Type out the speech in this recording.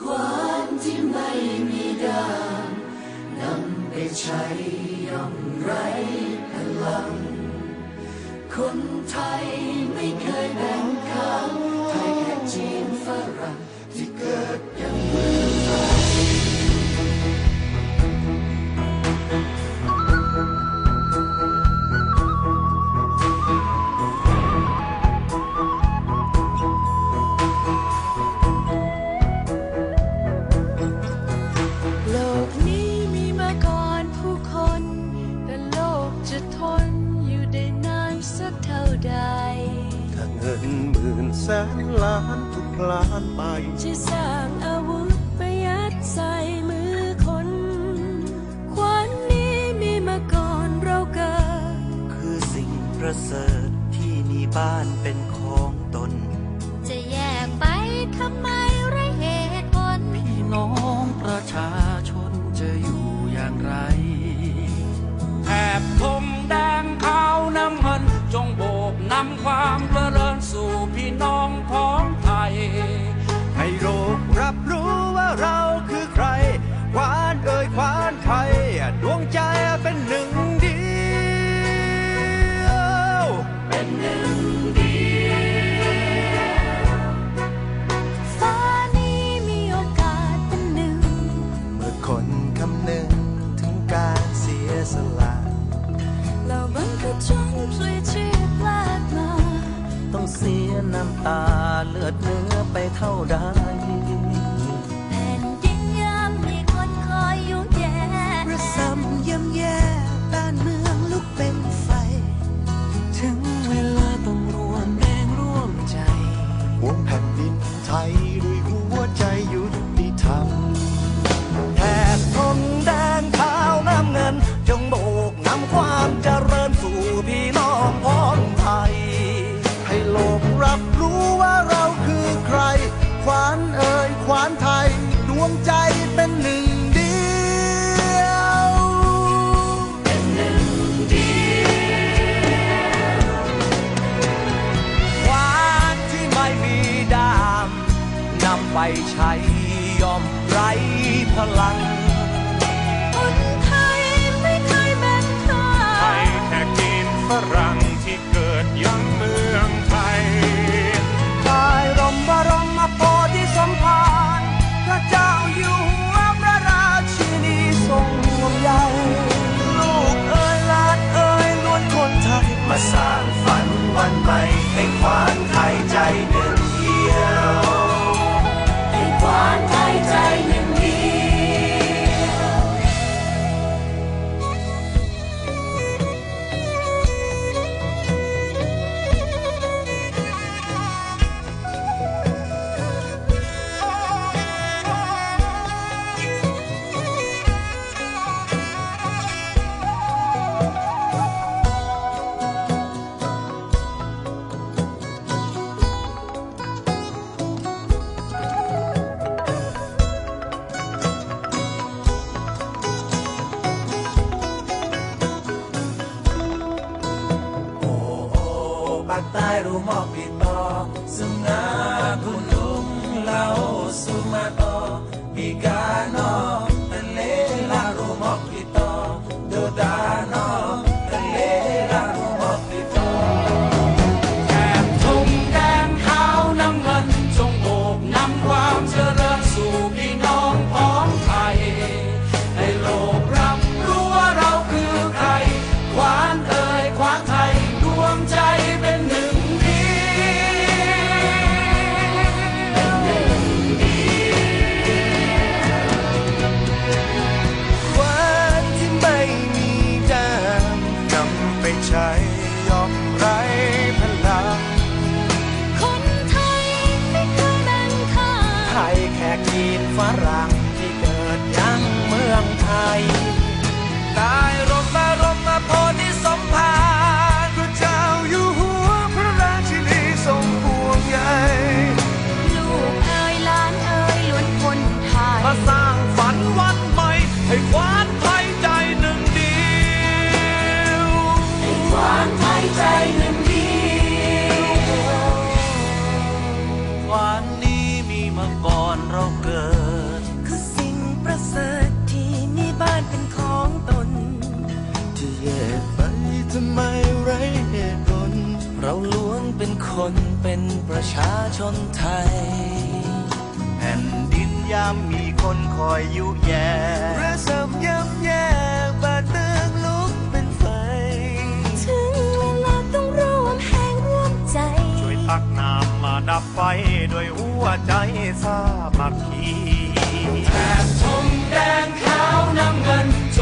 ความที่ไม่มีดานนำไปใช้ย่อมไรพลัง คนไทยไม่เคยแใด ถ้าเงินหมื่นแสนล้านทุกล้านไปที่สร้างอาวุธประยัดใส่มือคน ควันนี้มีมาก่อนเราเกิด คือสิ่งประเสริฐที่มีบ้านเป็นของตน จะแยกไปทำไมไรเหตุผล พี่น้องประชาชนจะอยู่อย่างไรแถบธ ตาเลือดเนื้อไปเท่าใด วงใจเป็นหนึ่งเดียวควานที่ไม่มีดามนำไปใช้ย่อมไร้พลัง ปากใต้รู้มอ วันวันใหม่ ให้ควานไทยใจหนึ่งเดียวให้ควานไทยใจหนึ่งเดียวควานนี้มีมาก่อนเราเกิด คือสิ่งประเสริฐที่มีบ้านเป็นของตน ที่แยกไปทำไมไรเหตุผล เราล้วนเป็นคนเป็นประชาชนไทยำมีคนคอยยุแย่ระสำยำแย่บาดเตืองลุกเป็นไฟ ถึงเวลาต้องรวมแห่งร่วมใจ ช่วยพักน้ำมาดับไฟด้วยหัวใจสามัคคีแถบทงแดงขาวน้ำเงินจ